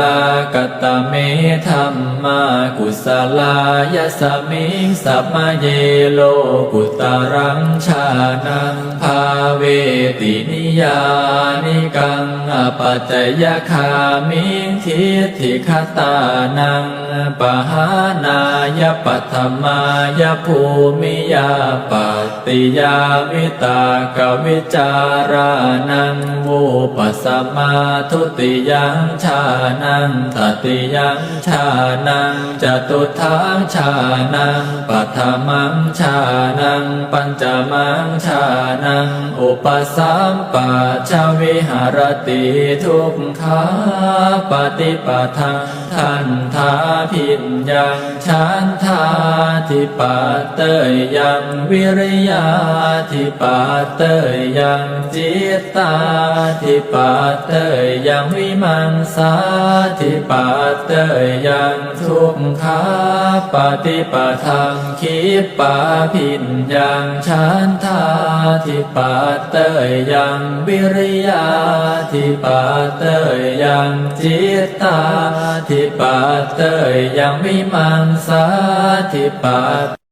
ลากตเมธรรมากุสลายสมิงสัมมาเยโลกุตรังชานา ตินิยานิกังอปัจจยคามิทิฏฐิคตานังปหานายปัตถมายภูมิยาปติยาวิตากวิจารานังวูปสมาทุติยังชานังตติยังชานังจตุทังชานังปัทมังชานังปัญจมังชานังอุปสมปัชชวิหารติทุกขาปฏิปทังทันทาพินยังชันทาทิปาเตยยังวิริยาทิปาเตยยังจิตตาทิปาเตยยังวิมังสาทิปาเตยยังทุกขาปฏิปทังคิปปาพินยังชันทา ทิปาเตยยังวิริยาทิปาเตยยังจิตตาทิปาเตยยังวิมังสาธิปา